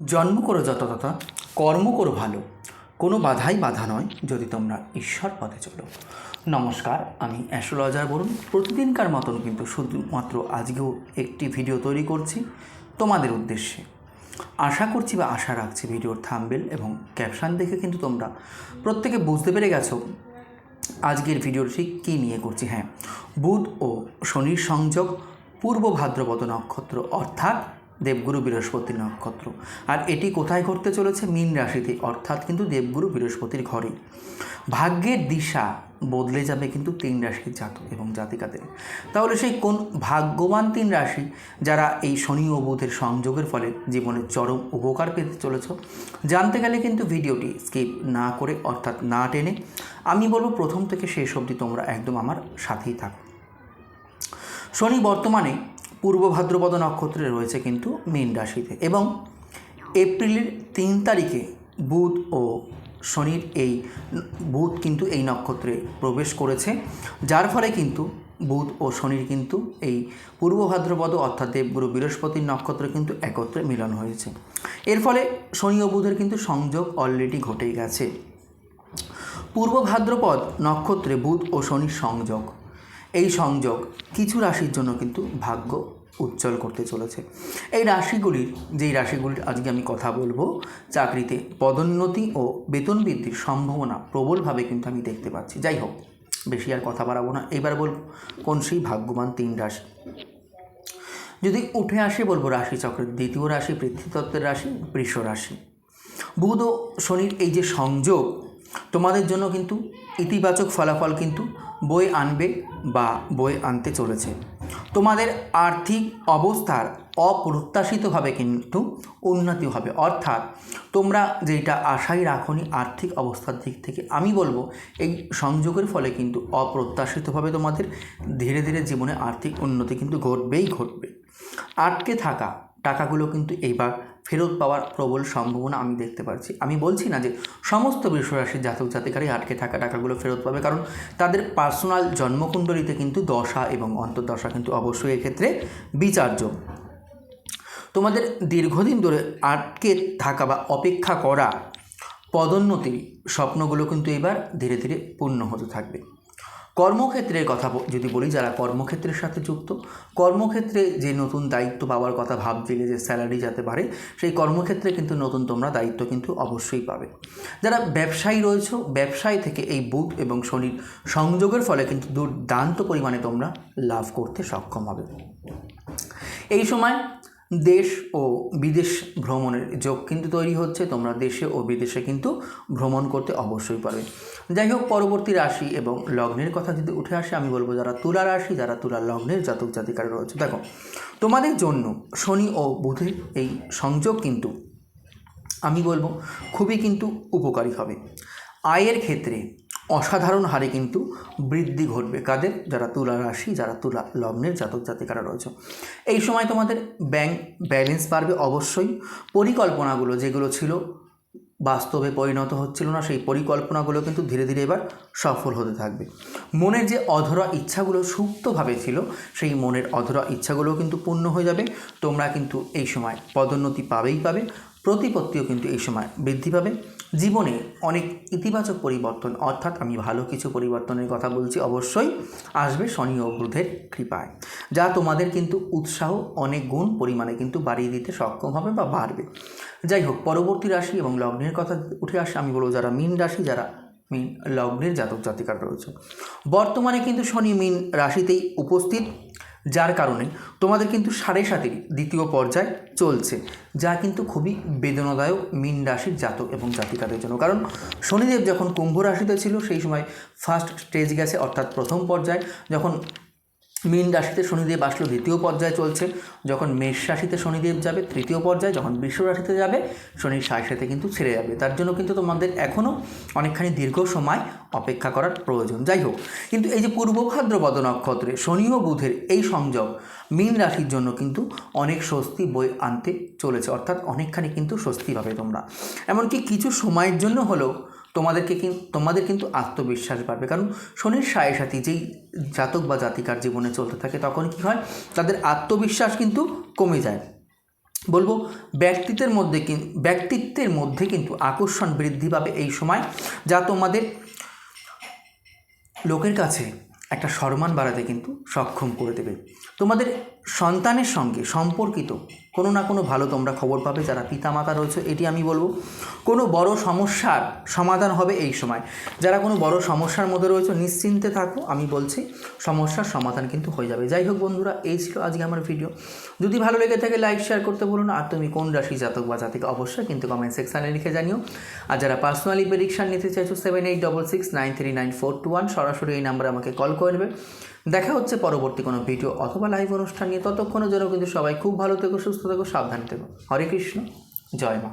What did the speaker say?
জন্ম করো তত, কর্ম করো ভালো। কোনো বাধাই বাধা নয় যদি তোমরা ঈশ্বর পথে চলো। নমস্কার, আমি অ্যাস্ট্রোলজার বলুন প্রতিদিনকার মতন কিন্তু শুধুমাত্র আজকেও একটি ভিডিও তৈরি করছি তোমাদের উদ্দেশ্যে। আশা করছি বা আশা রাখছি ভিডিওর থাম্বেল এবং ক্যাপশান দেখে কিন্তু তোমরা প্রত্যেকে বুঝতে পেরে গেছো আজকের ভিডিওটি কী নিয়ে করছি। হ্যাঁ বুধ ও শনির সংযোগ, পূর্ব ভাদ্রপদ নক্ষত্র অর্থাৎ দেবগুরু বৃহস্পতির নক্ষত্র। আর এটি কোথায় ঘটতে চলেছে? মীন রাশিতে, অর্থাৎ কিন্তু দেবগুরু বৃহস্পতির ঘরে। ভাগ্যের দিশা বদলে যাবে কিন্তু তিন রাশির জাতক এবং জাতিকাদের। তাহলে সেই কোন ভাগ্যবান তিন রাশি যারা এই শনি ও বুধের সংযোগের ফলে জীবনে চরম উপকার পেতে চলেছ? জানতে গেলে কিন্তু ভিডিওটি স্কিপ না করে, অর্থাৎ না টেনে আমি বলব প্রথম থেকে শেষ অবধি তোমরা একদম আমার সাথেই থাকো। শনি বর্তমানে পূর্ব ভাদ্রপদ নক্ষত্রে রয়েছে কিন্তু মীন রাশিতে এবং এপ্রিলের তিন তারিখে বুধ ও শনির এই বুধ কিন্তু এই নক্ষত্রে প্রবেশ করেছে, যার ফলে কিন্তু বুধ ও শনির কিন্তু এই পূর্ব ভাদ্রপদ অর্থাৎ দেবগুরু বৃহস্পতির নক্ষত্র কিন্তু একত্রে মিলন হয়েছে। এর ফলে শনি ও বুধের কিন্তু সংযোগ অলরেডি ঘটেই গেছে। পূর্ব ভাদ্রপদ নক্ষত্রে বুধ ও শনির সংযোগ, এই সংযোগ কিছু রাশির জন্য কিন্তু ভাগ্য উজ্জ্বল করতে চলেছে। এই রাশিগুলির, যেই রাশিগুলির আজকে আমি কথা বলব, চাকরিতে পদোন্নতি ও বেতন বৃদ্ধির সম্ভাবনা প্রবলভাবে কিন্তু আমি দেখতে পাচ্ছি। যাই হোক, বেশি আর কথা বাড়াবো না। এবার বলব, কোন সেই ভাগ্যবান তিন রাশি? যদি উঠে আসে বলব রাশিচক্রের দ্বিতীয় রাশি, পৃথ্বীতত্ত্বের রাশি, বৃষ রাশি। বুধ ও শনির এই যে সংযোগ, তোমাদের জন্য কিন্তু ইতিবাচক ফলাফল কিন্তু বই আনবে বা বই আনতে চলেছে। তোমাদের আর্থিক অবস্থার অপ্রত্যাশিতভাবে কিন্তু উন্নতি হবে। অর্থাৎ তোমরা যেটা আশাই রাখনি আর্থিক অবস্থার দিক থেকে, আমি বলব এই সংযোগের ফলে কিন্তু অপ্রত্যাশিতভাবে তোমাদের ধীরে ধীরে জীবনে আর্থিক উন্নতি কিন্তু ঘটবেই ঘটবে। আটকে থাকা টাকাগুলো কিন্তু এইবার ফেরত পাওয়ার প্রবল সম্ভাবনা আমি দেখতে পাচ্ছি। আমি বলছি না যে সমস্ত বৃষরাশির জাতক জাতিকারই আটকে থাকা টাকাগুলো ফেরত পাবে, কারণ তাদের পার্সোনাল জন্মকুণ্ডলিতে কিন্তু দশা এবং অন্তর্দশা কিন্তু অবশ্যই এক্ষেত্রে বিচার্য। তোমাদের দীর্ঘদিন ধরে আটকে থাকা বা অপেক্ষা করা পদোন্নতির স্বপ্নগুলো কিন্তু এবার ধীরে ধীরে পূর্ণ হতে থাকবে। কর্মক্ষেত্রের কথা যদি বলি, যারা কর্মক্ষেত্রের সাথে যুক্ত, কর্মক্ষেত্রে যে নতুন দায়িত্ব পাওয়ার কথা ভাবছিলে যে স্যালারি যাতে পারে সেই কর্মক্ষেত্রে কিন্তু নতুন তোমরা দায়িত্ব কিন্তু অবশ্যই পাবে। যারা ব্যবসায়ী রয়েছে, ব্যবসায় থেকে এই বুধ এবং শনির সংযোগের ফলে কিন্তু দুর্দান্ত পরিমাণে তোমরা লাভ করতে সক্ষম হবে। এই সময় দেশ ও বিদেশ ভ্রমণের যোগ কিন্তু তৈরি হচ্ছে, তোমরা দেশে ও বিদেশে কিন্তু ভ্রমণ করতে অবশ্যই পারবে। যাই হোক পরবর্তী রাশি এবং লগ্নের কথা যদি উঠে আসে, আমি বলব যারা তুলা রাশি, যারা তুলা লগ্নের জাতক জাতিকারা রয়েছে। দেখো, তোমাদের জন্য শনি ও বুধের এই সংযোগ কিন্তু, আমি বলব, খুবই কিন্তু উপকারী হবে। আয়ের ক্ষেত্রে অসাধারণ হারে কিন্তু বৃদ্ধি ঘটবে। কাদের? যারা তুলা রাশি, যারা তুলা লগ্নের জাতক জাতিকারা রয়েছে। এই সময় তোমাদের ব্যাংক ব্যালেন্স বাড়বে অবশ্যই। পরিকল্পনাগুলো যেগুলো ছিল বাস্তবে পরিণত হচ্ছিল না, সেই পরিকল্পনাগুলো কিন্তু ধীরে ধীরে এবার সফল হতে থাকবে। মনের যে অধরা ইচ্ছাগুলো সুপ্তভাবে ছিল, সেই মনের অধরা ইচ্ছাগুলো কিন্তু পূর্ণ হয়ে যাবে। তোমরা কিন্তু এই সময় পদোন্নতি পাবেই পাবে। প্রতিপত্তিও কিন্তু এই সময় বৃদ্ধি পাবে। জীবনে অনেক ইতিবাচক পরিবর্তন, অর্থাৎ আমি ভালো কিছু পরিবর্তনের কথা বলছি, অবশ্যই আসবে শনি ও কৃপায়, যা তোমাদের কিন্তু উৎসাহ অনেক গুণ পরিমাণে কিন্তু বাড়িয়ে দিতে সক্ষম হবে বা বাড়বে। যাই হোক, পরবর্তী রাশি এবং লগ্নের কথা উঠে আসে, আমি বলব যারা মীন রাশি, যারা মীন লগ্নের জাতক জাতিকার রয়েছে। বর্তমানে কিন্তু শনি মীন রাশিতেই উপস্থিত। যার কারণে তোমাদের কিন্তু সাড়ে সাতের দ্বিতীয় পর্যায় চলছে, যা কিন্তু খুবই বেদনাদায়ক মীন রাশির জাতক এবং জাতিকাদের জন্য। কারণ শনিদেব যখন কুম্ভ রাশিতে ছিল, সেই সময় ফার্স্ট স্টেজ গেছে, অর্থাৎ প্রথম পর্যায়। যখন মীন রাশিতে শনিদেব আসলো, দ্বিতীয় পর্যায়ে চলছে। যখন মেষ রাশিতে শনিদেব যাবে, তৃতীয় পর্যায়ে যখন বৃষ রাশিতে যাবে, শনির সাথে কিন্তু ছেড়ে যাবে। তার জন্য কিন্তু তোমাদের এখনও অনেকখানি দীর্ঘ সময় অপেক্ষা করার প্রয়োজন। যাই হোক, কিন্তু এই যে পূর্ব ভাদ্রপদ নক্ষত্রে শনি ও বুধের এই সংযোগ মীন রাশির জন্য কিন্তু অনেক স্বস্তি বই আনতে চলেছে। অর্থাৎ অনেকখানি কিন্তু স্বস্তি পাবে তোমরা। এমনকি কিছু সময়ের জন্য হলেও তোমাদেরকে কিন্তু তোমাদের কিন্তু আত্মবিশ্বাস বাড়বে। কারণ শনির সায় সাথী যেই জাতক বা জাতিকার জীবনে চলতে থাকে, তখন কি হয়? তাদের আত্মবিশ্বাস কিন্তু কমে যায়। বলব, ব্যক্তিত্বের মধ্যে ব্যক্তিত্বের মধ্যে কিন্তু আকর্ষণ বৃদ্ধি পাবে এই সময়, যা তোমাদের লোকের কাছে একটা সম্মান বাড়াতে কিন্তু সক্ষম করে দেবে। তোমাদের সন্তানের সঙ্গে সম্পর্কিত কোনো না কোনো ভালো তোমরা খবর পাবে, যারা পিতামাতা রয়েছে, এটি আমি বলব। কোনো বড় সমস্যার সমাধান হবে এই সময়। যারা কোনো বড় সমস্যার মধ্যে রয়েছে, নিশ্চিন্তে থাকো, আমি বলছি, সমস্যার সমাধান কিন্তু হয়ে যাবে। যাই হোক বন্ধুরা, এই ছিল আজকে আমার ভিডিও যদি ভালো লেগে থাকে লাইক শেয়ার করতে বলুন আর তুমি কোন রাশি জাতক বা জাতিকে, অবশ্যই কিন্তু কমেন্ট সেকশানে লিখে জানিও। আর যারা পার্সোনালি প্রেডিকশান নিতে চাইছো seven eight double six nine three nine four two one সরাসরি এই নাম্বারে আমাকে কল করবে দেখা হচ্ছে পরবর্তী কোনো ভিডিও অথবা লাইভ অনুষ্ঠান নিয়ে। ততক্ষণের জন্য কিন্তু সবাই খুব ভালো থেকো, সুস্থ থেকো, সাবধান থেকো। হরে কৃষ্ণ। জয় মা।